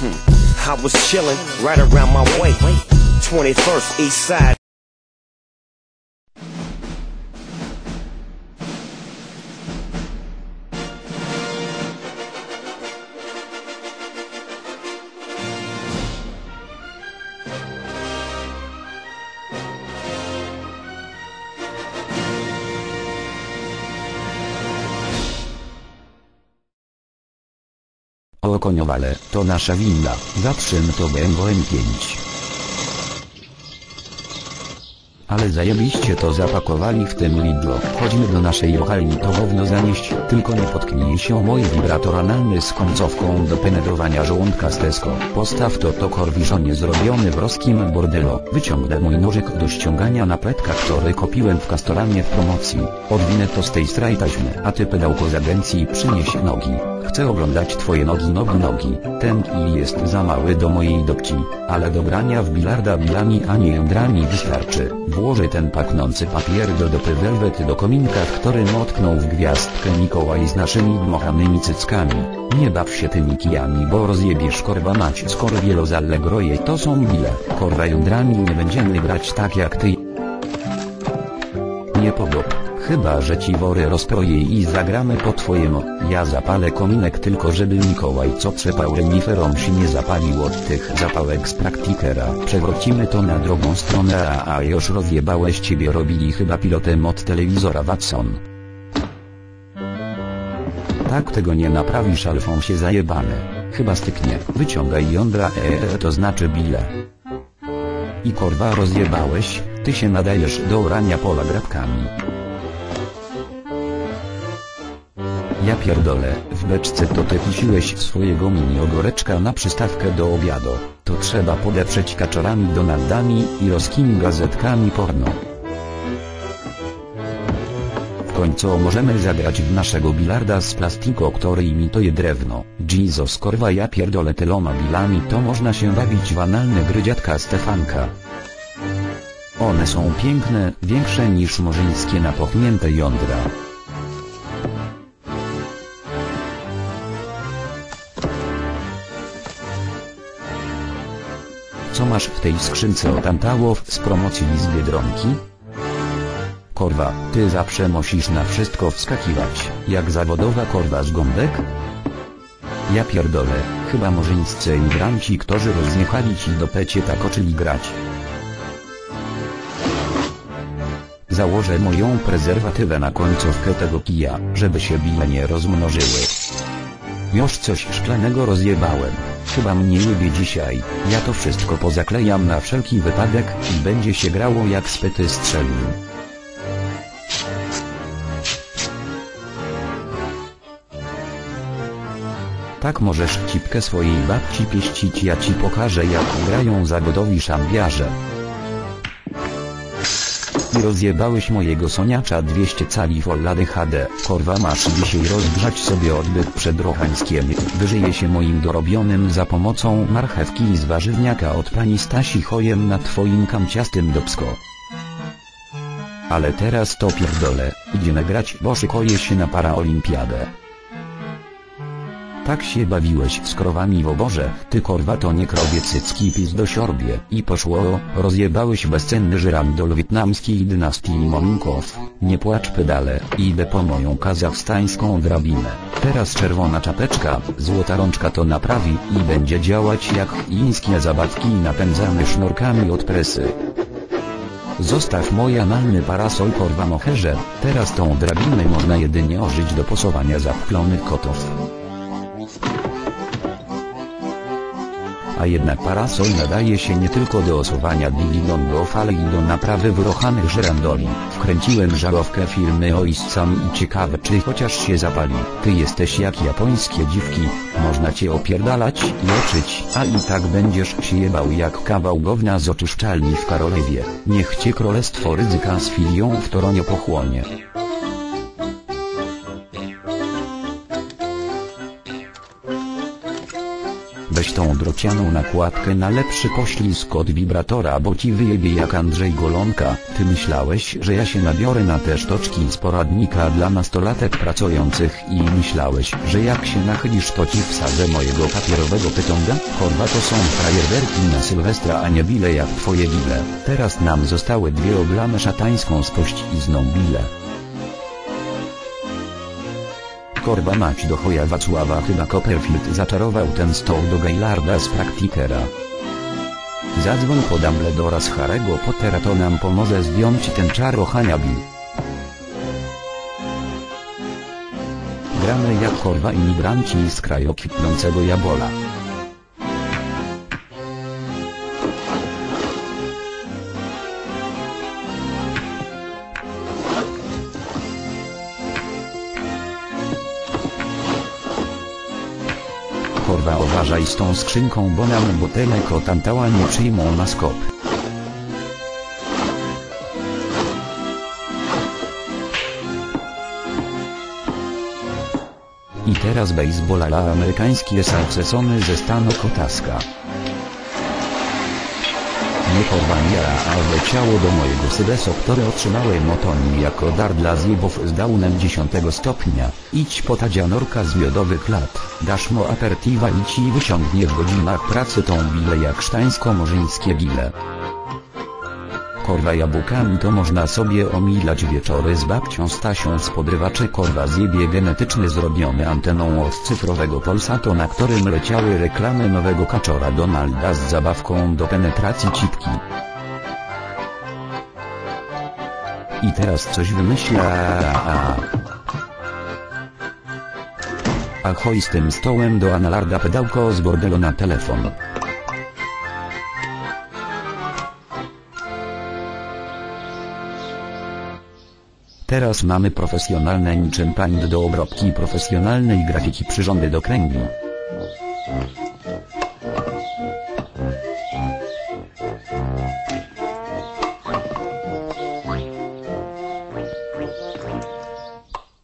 Hmm. I was chillin' right around my way. 21st East Side. O koniowale, to nasza winda, zatrzym to BMW M5. Ale zajebiście to zapakowali w tym Lidlo. Chodźmy do naszej lokalni to gówno zanieść, tylko nie potknij się o mój wibrator analny z końcówką do penetrowania żołądka z Tesco. Postaw to to korwiszonie zrobiony w roskim bordelu. Wyciągnę mój nożyk do ściągania napletka, który kopiłem w kastoranie w promocji. Odwinę to z tej strej taśmy, a ty pedałko z agencji przynieś nogi. Chcę oglądać twoje nogi nogi nogi. Ten kij jest za mały do mojej dopci, ale do grania w bilarda bilami a nie jądrami wystarczy. Włożę ten pachnący papier do dopy welwety do kominka, w którym otknął w gwiazdkę Mikołaj z naszymi dmochanymi cyckami. Nie baw się tymi kijami, bo rozjebiesz korba mać skoro wielozallegroje to są bile. Korwa jądrami nie będziemy grać tak jak ty. Chyba, że ci wory rozproję i zagramy po twojemu. Ja zapalę kominek tylko żeby Mikołaj co trzepał reniferom się nie zapalił od tych zapałek z praktikera. Przewrócimy to na drugą stronę a, a już rozjebałeś ciebie robili chyba pilotem od telewizora Watson. Tak tego nie naprawisz alfą się zajebane. Chyba styknie. Wyciągaj jądra eee to znaczy bile. I korwa rozjebałeś, ty się nadajesz do orania pola grabkami. Ja pierdolę, w beczce to ty pisiłeś swojego mini ogoreczka na przystawkę do obiadu. To trzeba podeprzeć kaczorami donaldami i roskimi gazetkami porno. W końcu możemy zagrać w naszego bilarda z plastiku, który imituje drewno. Jesus korwa ja pierdolę tyloma bilami to można się bawić w analne gry dziadka Stefanka. One są piękne, większe niż morzyńskie napochnięte jądra. Co masz w tej skrzynce od Antałow z promocji z Biedronki? Korwa, ty zawsze musisz na wszystko wskakiwać, jak zawodowa korwa z gąbek? Ja pierdolę, chyba morzyńscy imigranci, którzy rozjechali ci do pecie tak oczyli grać. Założę moją prezerwatywę na końcówkę tego kija, żeby się bile nie rozmnożyły. Już coś szklanego rozjebałem. Chyba mnie lubię dzisiaj. Ja to wszystko pozaklejam na wszelki wypadek i będzie się grało jak spyty strzelił. Tak możesz cipkę swojej babci pieścić ja ci pokażę jak grają zawodowi szambiarze. I rozjebałeś mojego soniacza 200 cali Full HD. Korwa masz dzisiaj rozgrzać sobie odbyt przed Rochańskiem. Wyżyje się moim dorobionym za pomocą marchewki z warzywniaka od pani Stasi Hojem na twoim kamciastym dopsko. Ale teraz to pierdolę, idziemy grać, bo szykuję się na paraolimpiadę. Tak się bawiłeś z krowami w oborze, ty korwa to nie krowie cycki pis do siorbie. I poszło, rozjebałeś bezcenny żyrandol wietnamskiej dynastii Mominkow. Nie płacz pedale, idę po moją kazachstańską drabinę. Teraz czerwona czapeczka, złota rączka to naprawi i będzie działać jak chińskie zabawki napędzane sznurkami od presy. Zostaw mój analny parasol korwa moherze, teraz tą drabinę można jedynie ożyć do posowania zapchlonych kotów. A jednak parasol nadaje się nie tylko do osuwania digilongów, ale i do naprawy wyrochanych żerandoli. Wkręciłem żarówkę filmy o iscami i ciekawe czy chociaż się zapali. Ty jesteś jak japońskie dziwki, można cię opierdalać i leczyć, a i tak będziesz się jebał jak kawał gówna z oczyszczalni w Karolewie. Niech cię królestwo ryzyka z filią w Toronio pochłonie. Weź tą drocianą nakładkę na lepszy poślizg od wibratora, bo ci wyjebie jak Andrzej Golonka. Ty myślałeś, że ja się nabiorę na te sztoczki z poradnika dla nastolatek pracujących i myślałeś, że jak się nachylisz to ci wsadzę mojego papierowego pytonga? Korwa to są fajerwerki na Sylwestra, a nie bile jak twoje bile. Teraz nam zostały dwie oblane szatańską spościzną bile. Korba mać do choja Wacława chyba Copperfield zaczarował ten stoł do Gaillarda z Praktikera. Zadzwoń po Dumbledora z Harry'ego Pottera to nam pomoże zdjąć ten czar Ohaniabi. Gramy jak chorwa imigranci z kraju kwitnącego jabola. Korwa uważaj z tą skrzynką bo nam butelek o tantała nie przyjmą na skop. I teraz baseball ala amerykański salcesony ze stanu Kotaska. Nie porwania, a leciało do mojego sydeso, który otrzymałem otoni jako dar dla zjebów z downem 10 stopnia. Idź po tadzianorka z miodowych lat, dasz mu apertiwa i ci wysiągnie w godzinach pracy tą bilę jak sztańsko-morzyńskie gile. Korwa jabłkami to można sobie omilać wieczory z babcią Stasią z podrywaczy korwa zjebie genetyczny zrobiony anteną od cyfrowego Polsato na którym leciały reklamy nowego kaczora Donalda z zabawką do penetracji cipki. I teraz coś wymyśla. Ahoj z tym stołem do analarda pedałko z bordelu na telefon. Teraz mamy profesjonalne niczym paint do obróbki profesjonalnej grafiki przyrządy do kręgu.